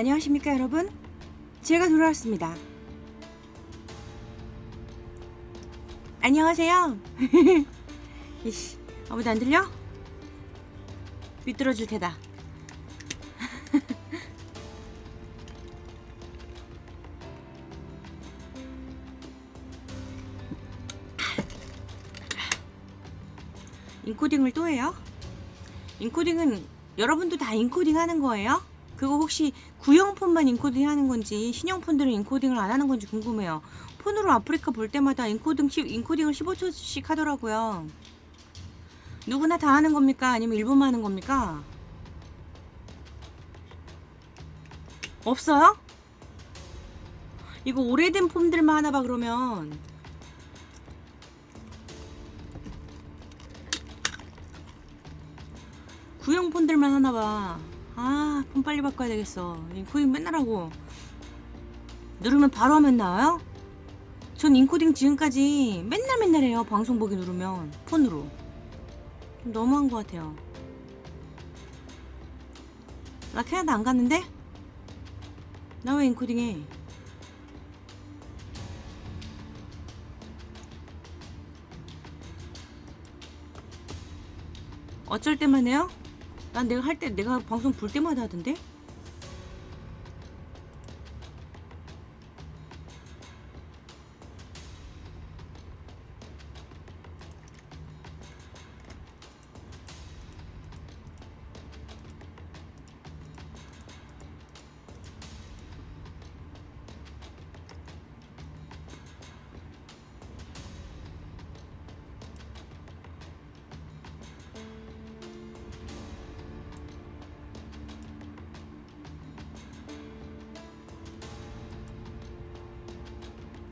안녕하십니까 여러분? 제가 돌아왔습니다. 안녕하세요. 이씨, 아무도 안 들려? 삐뚤어질 테다. 인코딩을 또 해요? 인코딩은 여러분도 다 인코딩 하는 거예요? 그거 혹시 구형폰만 인코딩 하는 건지 신형폰들은 인코딩을 안 하는 건지 궁금해요. 폰으로 아프리카 볼 때마다 인코딩, 시- 인코딩을 15초씩 하더라고요. 누구나 다 하는 겁니까? 아니면 일본만 하는 겁니까? 없어요? 이거 오래된 폰들만 하나 봐 그러면 구형 폰들만 하나 봐. 아, 폰 빨리 바꿔야 되겠어. 인코딩 맨날 하고. 누르면 바로 화면 나와요? 전 인코딩 지금까지 맨날 맨날 해요. 방송 보기 누르면. 폰으로. 좀 너무한 것 같아요. 나 캐나다 안 갔는데? 나 왜 인코딩 해? 어쩔 때만 해요? 난 내가 할 때 내가 방송 볼 때마다 하던데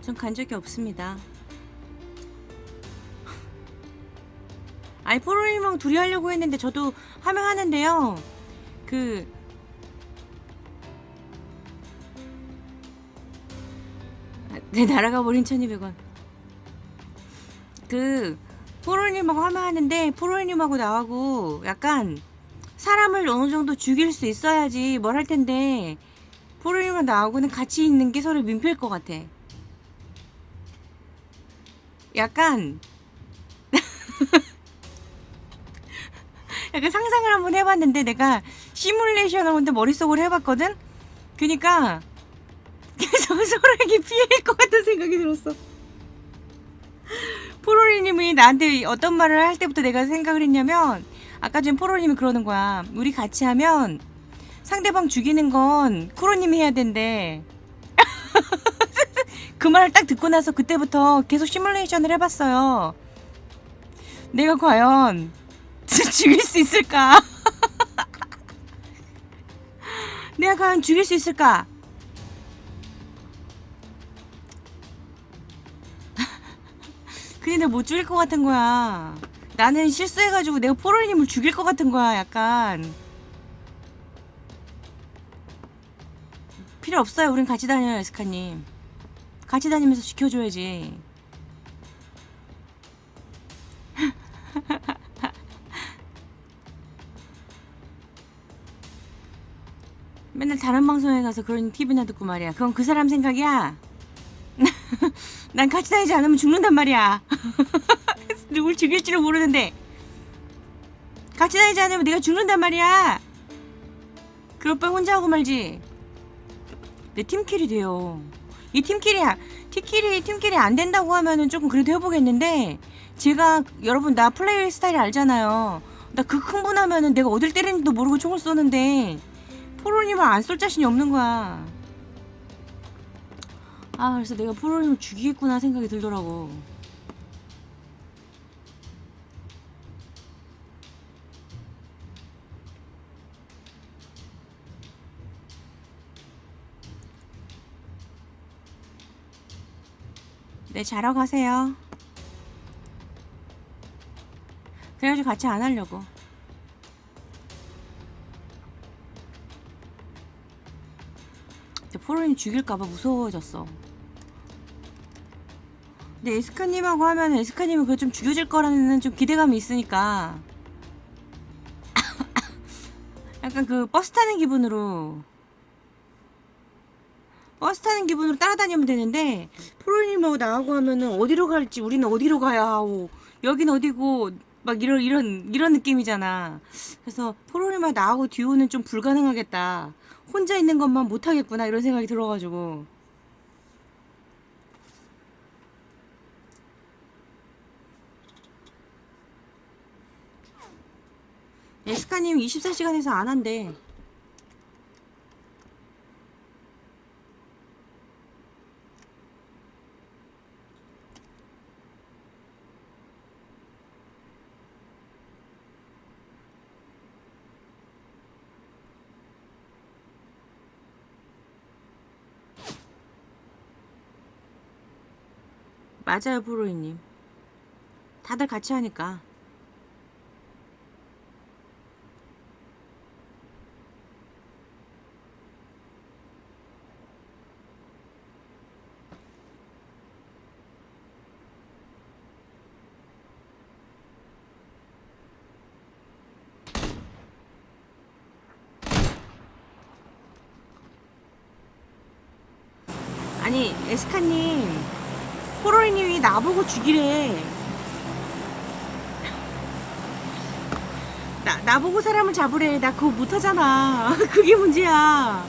전 간 적이 없습니다. 아이 포로님랑 둘이 하려고 했는데 저도 하면 하는데요. 그 아, 네, 날아가 버린 1200원. 그 포로님하고 하면 하는데 포로님하고 나하고 약간 사람을 어느 정도 죽일 수 있어야지 뭘 할 텐데 포로님과 나하고는 같이 있는 게 서로 민폐일 것 같아. 약간 약간 상상을 한번 해봤는데 내가 시뮬레이션 하는데 머릿속으로 해봤거든. 그니까 계속 서로에게 피해일 것 같은 생각이 들었어. 포로리님이 나한테 어떤 말을 할 때부터 내가 생각을 했냐면 아까 전에 포로님이 그러는 거야. 우리 같이 하면 상대방 죽이는 건 쿠로님이 해야 된대. 그 말을 딱 듣고 나서 그때부터 계속 시뮬레이션을 해봤어요. 내가 과연 죽일 수 있을까? 내가 과연 죽일 수 있을까? 근데 내가 못 죽일 것 같은 거야. 나는 실수해가지고 내가 포로님을 죽일 것 같은 거야, 약간. 필요 없어요. 우린 같이 다녀요, 에스카님. 같이 다니면서 지켜줘야지. 맨날 다른 방송에 가서 그런 TV나 듣고 말이야. 그건 그 사람 생각이야. 난 같이 다니지 않으면 죽는단 말이야. 누굴 죽일지를 모르는데. 같이 다니지 않으면 내가 죽는단 말이야. 그럴 바에 혼자 하고 말지. 내 팀킬이 돼요. 이 팀킬이 팀킬이 팀킬이 안 된다고 하면은 조금 그래도 해보겠는데 제가 여러분 나 플레이 스타일 알잖아요. 나 그 흥분하면은 내가 어딜 때리는지도 모르고 총을 쏘는데 포로님을 안 쏠 자신이 없는 거야. 아 그래서 내가 포로님을 죽이겠구나 생각이 들더라고. 네, 자러 가세요. 그래가지고 같이 안 하려고. 포로님 죽일까봐 무서워졌어. 근데 에스카님하고 하면 에스카님은 그거 좀 죽여질 거라는 좀 기대감이 있으니까. 약간 그 버스 타는 기분으로 버스 타는 기분으로 따라다니면 되는데 프로님하고 나하고 하면은 어디로 갈지 우리는 어디로 가야 하고 여긴 어디고 막 이런 이런 이런 느낌이잖아. 그래서 프로님하고 나하고 듀오는 좀 불가능하겠다. 혼자 있는 것만 못 하겠구나 이런 생각이 들어가지고. 에스카님 24시간에서 안 한대. 맞아요, 프로이님. 다들 같이 하니까. 아니, 에스카님. 포로이님이 나보고 죽이래. 나, 나보고 사람을 잡으래. 나 그거 못하잖아. 그게 문제야.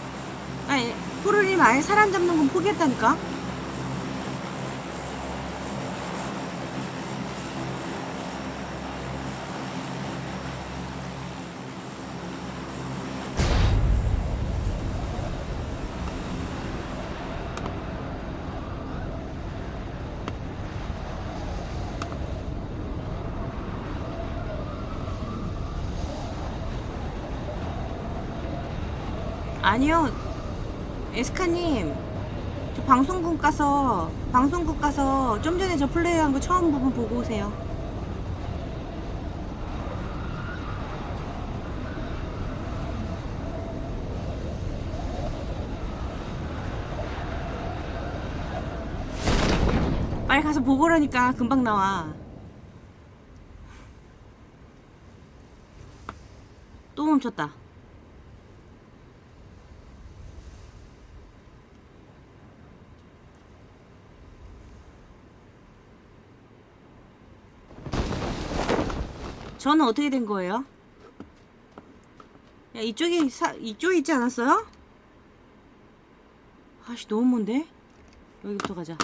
아니, 포로이님 아예 사람 잡는 건 포기했다니까? 아니요. 에스카님. 저 방송국 가서, 방송국 가서 좀 전에 저 플레이한 거 처음 부분 보고 오세요. 빨리 가서 보고 오라니까 금방 나와. 또 멈췄다. 저는 어떻게 된 거예요? 야 이쪽에 사, 이쪽에 있지 않았어요? 아씨 너무 먼데? 여기부터 가자.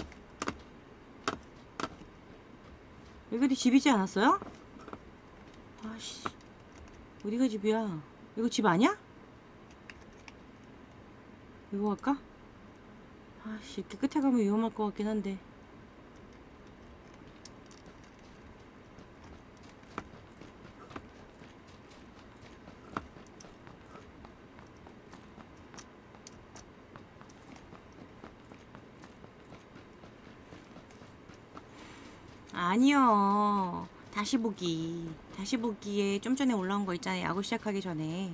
여기도 집이지 않았어요? 아씨 어디가 집이야? 이거 집 아니야? 이거 갈까? 아씨 이렇게 끝에 가면 위험할 것 같긴 한데. 아니요. 다시 보기. 다시 보기에 좀 전에 올라온 거 있잖아요. 야구 시작하기 전에.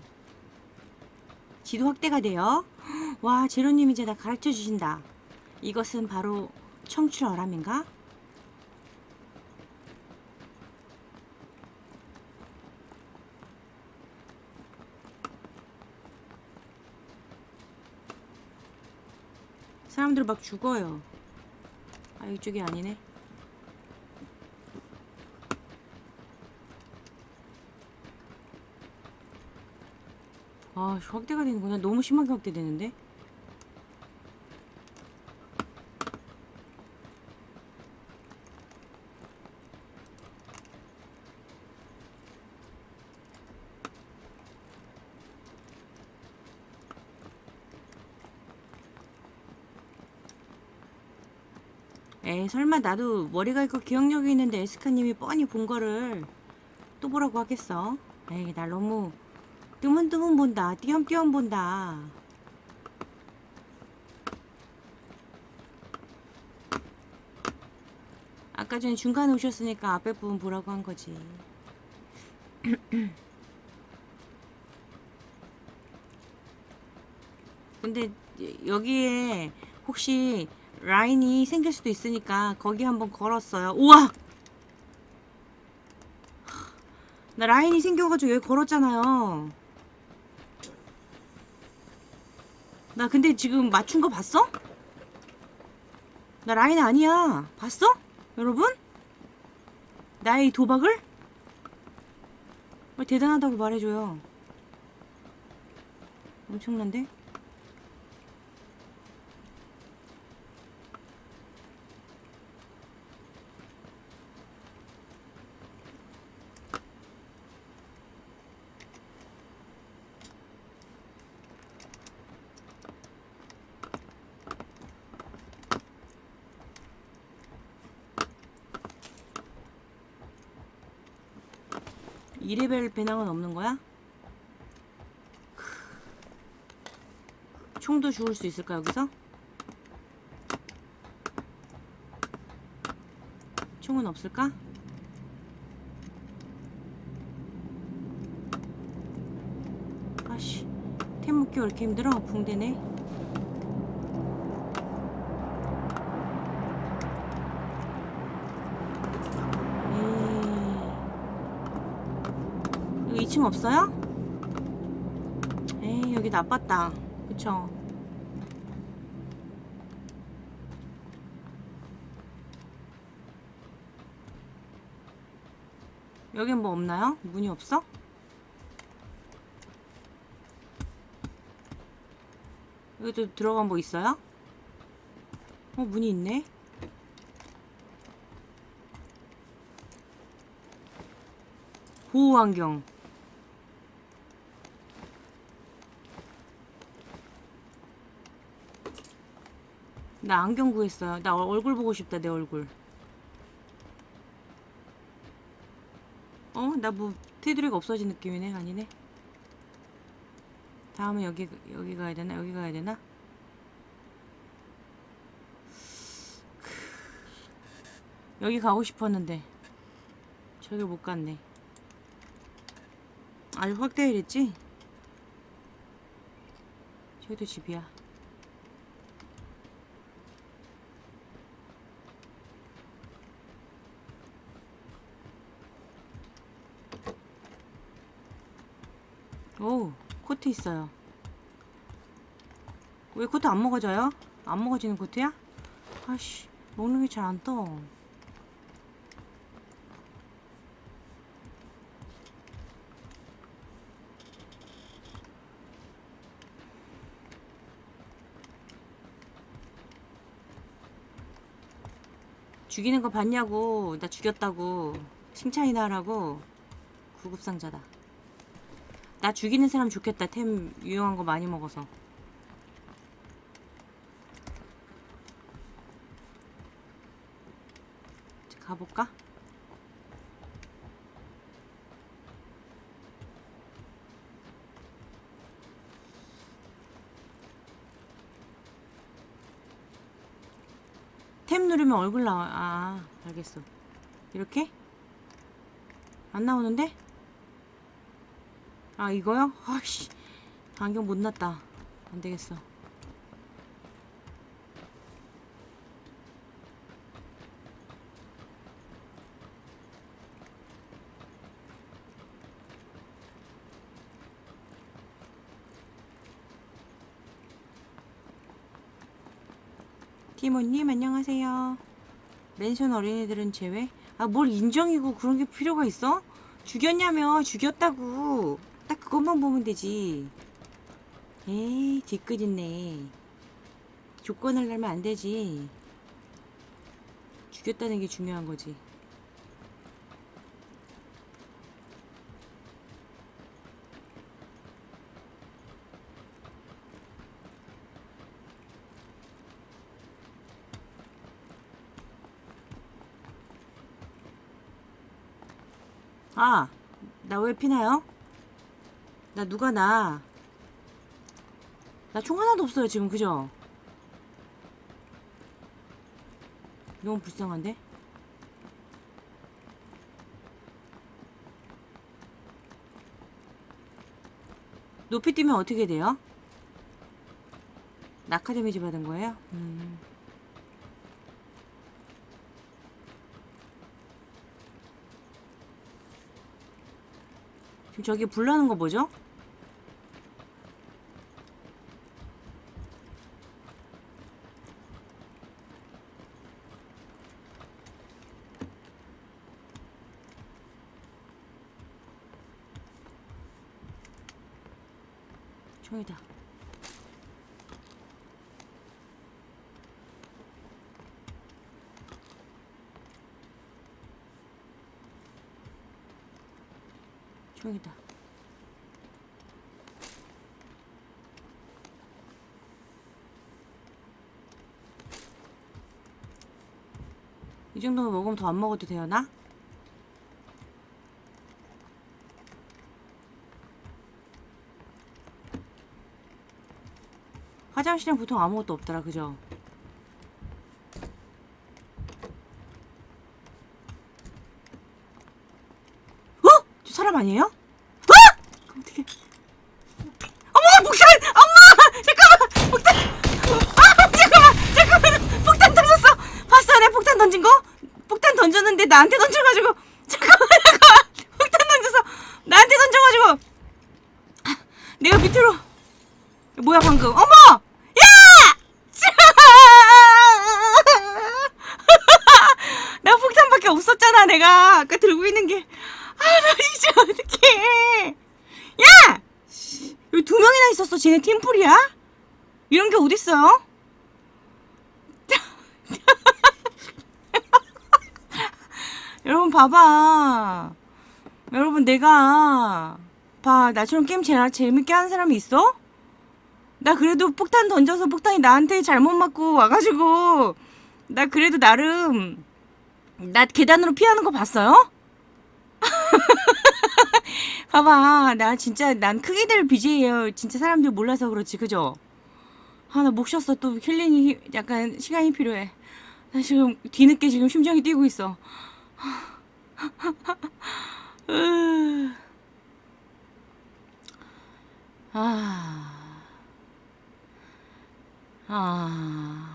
지도 확대가 돼요. 와, 제로님 이제 나 가르쳐 주신다. 이것은 바로 청출어람인가? 사람들 막 죽어요. 아, 이쪽이 아니네. 아, 씨, 확대가 되는구나. 너무 심하게 확대되는데? 에이, 설마 나도 머리가 있고 기억력이 있는데 에스카님이 뻔히 본 거를 또 보라고 하겠어? 에이, 날 너무 뜨문뜨문 본다. 띄엄띄엄 본다. 아까 전에 중간에 오셨으니까 앞에 부분 보라고 한 거지. 근데 여기에 혹시 라인이 생길 수도 있으니까 거기 한번 걸었어요. 우와! 나 라인이 생겨가지고 여기 걸었잖아요. 나 근데 지금 맞춘 거 봤어? 나 라인 아니야. 봤어? 여러분? 나의 이 도박을? 어, 대단하다고 말해줘요. 엄청난데? 이레벨 배낭은 없는 거야? 총도 주울 수 있을까 여기서? 총은 없을까? 아씨 템 먹기 왜 이렇게 힘들어? 붕대네 2층 없어요? 에이 여기 나빴다 그쵸 여긴 뭐 없나요? 문이 없어? 여기도 들어간 뭐 있어요? 어 문이 있네 보호환경 나 안경 구했어요. 나 얼- 얼굴 보고 싶다 내 얼굴. 어? 나 뭐 테두리가 없어진 느낌이네 아니네? 다음은 여기 여기 가야 되나? 여기 가야 되나? 여기 가고 싶었는데 저길 못 갔네. 아주 확대해랬지? 저기도 집이야 오 코트 있어요 왜 코트 안 먹어져요? 안 먹어지는 코트야? 아씨 먹는 게 잘 안 떠. 죽이는 거 봤냐고 나 죽였다고 칭찬이나 하라고 구급상자다 나 죽이는 사람 좋겠다 템 유용한 거 많이 먹어서 가볼까? 템 누르면 얼굴 나와. 아, 알겠어. 이렇게? 안 나오는데? 아, 이거요? 아씨. 안경 못 났다. 안 되겠어. 티모님 안녕하세요. 맨션 어린이들은 제외? 아 뭘 인정이고 그런 게 필요가 있어? 죽였냐며 죽였다고 딱 그것만 보면 되지. 에이 뒤끝 있네. 조건을 달면 안 되지. 죽였다는 게 중요한 거지. 아, 나 왜 피나요? 나 누가 나? 나 총 하나도 없어요, 지금, 그죠? 너무 불쌍한데? 높이 뛰면 어떻게 돼요? 낙하 데미지 받은 거예요? 음. 지금 저기 불나는 거 뭐죠? 저기다. 저기다. 이 정도면 먹으면 더 안 먹어도 돼요, 나? 화장실엔 보통 아무것도 없더라, 그죠? 어? 저 사람 아니에요? 어? 어떡해. 어머, 폭탄! 엄마! 잠깐만! 폭탄! 아, 잠깐만! 잠깐만! 폭탄 던졌어! 봤어? 내 폭탄 던진 거? 폭탄 던졌는데 나한테 던져가지고. 잠깐만, 잠깐만! 폭탄 던져서 나한테 던져가지고. 아, 내가 밑으로. 뭐야, 방금. 어머! 야! 나 폭탄밖에 없었잖아, 내가. 아까 들고 있는 게. 아, 나 진짜 어떡해. 야! 씨, 여기 두 명이나 있었어. 쟤네 팀플이야? 이런 게 어딨어요? 여러분, 봐봐. 여러분, 내가. 봐, 나처럼 게임 제, 재밌게 하는 사람이 있어? 나 그래도 폭탄 던져서 폭탄이 나한테 잘못 맞고 와가지고 나 그래도 나름 나 계단으로 피하는 거 봤어요? 봐봐 나 진짜 난 크게 될 BJ예요 진짜 사람들 몰라서 그렇지 그죠? 아 나 목 쉬었어 또 힐링이 약간 시간이 필요해 나 지금 뒤늦게 지금 심장이 뛰고 있어 으. 아 아.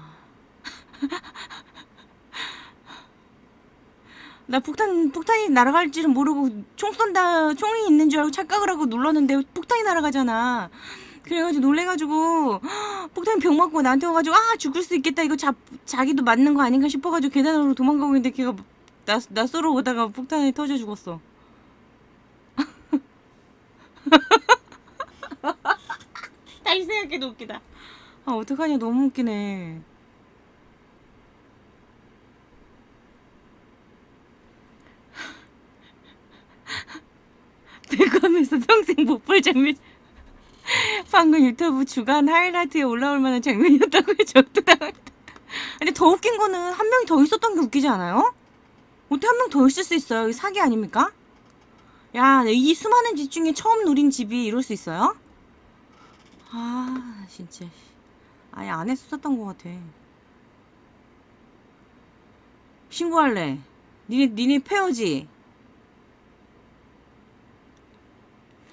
나 폭탄 폭탄이 날아갈 줄은 모르고 총 쏜다 총이 있는 줄 알고 착각을 하고 눌렀는데 폭탄이 날아가잖아. 그래가지고 놀래가지고 폭탄이 병 맞고 나한테 와가지고 아 죽을 수 있겠다 이거 자 자기도 맞는 거 아닌가 싶어가지고 계단으로 도망가고 있는데 걔가 나, 나 쏘러 오다가 폭탄이 터져 죽었어. 다시 생각해도 웃기다. 아 어떡하냐 너무 웃기네. 대검에서 평생 못 볼 장면. 방금 유튜브 주간 하이라이트에 올라올 만한 장면이었다고 적도 당했다. 근데 더 웃긴 거는 한 명이 더 있었던 게 웃기지 않아요? 어떻게 한 명 더 있을 수 있어요? 이거 사기 아닙니까? 야, 이 수많은 집 중에 처음 누린 집이 이럴 수 있어요? 아, 진짜. 아예 안 했었던 것 같아. 신고할래. 니네, 니네 페어지?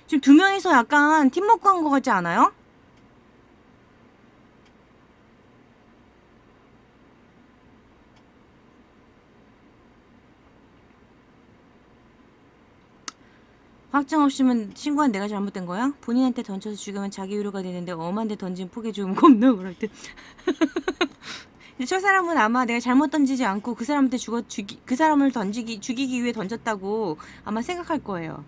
지금 두 명이서 약간 팀워크 한것 같지 않아요? 확정 없이면 신고한 내가 잘못된 거야? 본인한테 던져서 죽으면 자기 위로가 되는데 엄한테 던진 포개 죽으면 겁나 그럴 듯. 저 사람은 아마 내가 잘못 던지지 않고 그 사람한테 죽어 죽이 그 사람을 던지기 죽이기 위해 던졌다고 아마 생각할 거예요.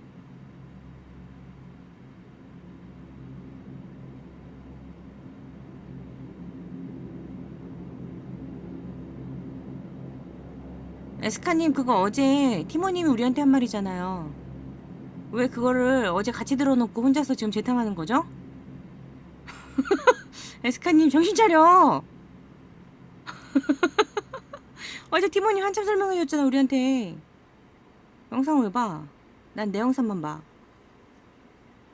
에스카님 그거 어제 티모님이 우리한테 한 말이잖아요. 왜 그거를 어제 같이 들어놓고 혼자서 지금 재탕하는 거죠? 에스카님 정신 차려. 어제 티모님 한참 설명해줬잖아 우리한테. 영상을 왜 봐? 난 내 영상만 봐.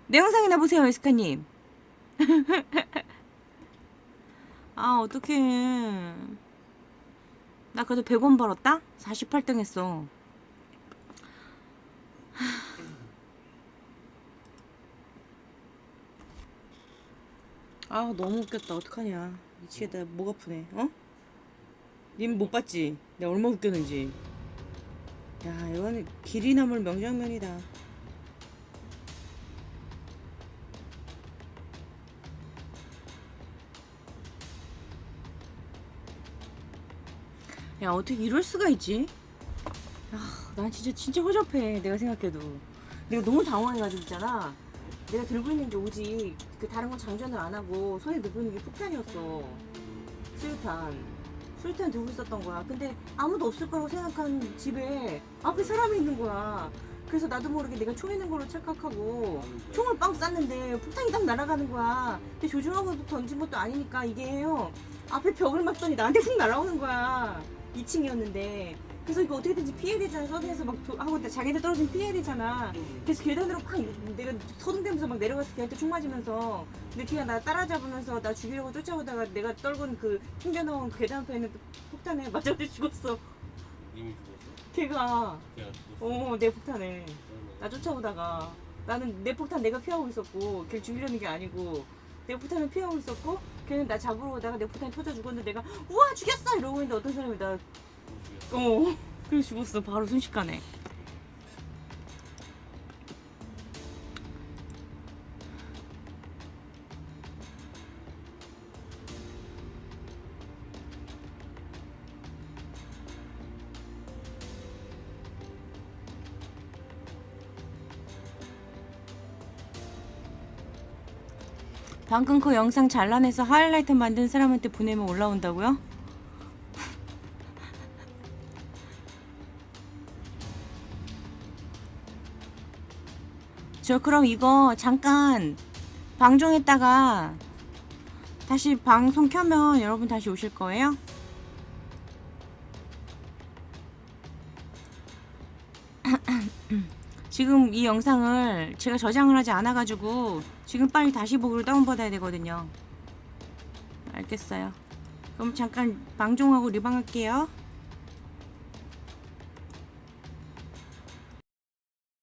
내 영상이나 보세요 에스카님. 아 어떡해. 나 그래도 100원 벌었다? 48등 했어. 아 너무 웃겼다 어떡하냐 미치겠다 목 아프네 어? 님 못 봤지? 내가 얼마나 웃겼는지 야 이거는 길이 남을 명장면이다 야 어떻게 이럴 수가 있지? 아, 난 진짜 진짜 허접해 내가 생각해도 내가 너무 당황해가지고 있잖아 내가 들고 있는 게 오직 그 다른 건 장전을 안 하고 손에 들고 있는 게 폭탄이었어. 수류탄. 수류탄 들고 있었던 거야. 근데 아무도 없을 거라고 생각한 집에 앞에 사람이 있는 거야. 그래서 나도 모르게 내가 총 있는 걸로 착각하고 총을 빵 쐈는데 폭탄이 딱 날아가는 거야. 근데 조준하고 던진 것도 아니니까 이게요. 앞에 벽을 맞더니 나한테 훅 날아오는 거야. 2층이었는데. 그래서 이거 어떻게든지 피해야 되잖아. 서대에서 막 도- 하고 자기한테 떨어지면 피해야 되잖아. 그래서 계단으로 팍 내가 서둥대면서 막 내려가서 걔한테 총 맞으면서 근데 걔가 나 따라잡으면서 나 죽이려고 쫓아오다가 내가 떨군 그 튕겨나온 그 계단 앞에 있는 폭탄에 맞아서 죽었어. 이미 죽었어? 걔가 걔가 죽었어? 어내 폭탄에 나 쫓아오다가 나는 내 폭탄 내가 피하고 있었고 걔를 죽이려는 게 아니고 내 폭탄을 피하고 있었고 걔는 나 잡으러 오다가 내 폭탄이 터져 죽었는데 내가 우와 죽였어! 이러고 있는데 어떤 사람이 나 어. 그래서 죽었어. 바로 순식간에 방금 그 영상 잘라내서 하이라이트 만든 사람한테 보내면 올라온다고요? 저 그럼 이거 잠깐 방종했다가 다시 방송 켜면 여러분 다시 오실 거예요? 지금 이 영상을 제가 저장을 하지 않아 가지고 지금 빨리 다시 보기로 다운받아야 되거든요. 알겠어요. 그럼 잠깐 방종하고 리방할게요.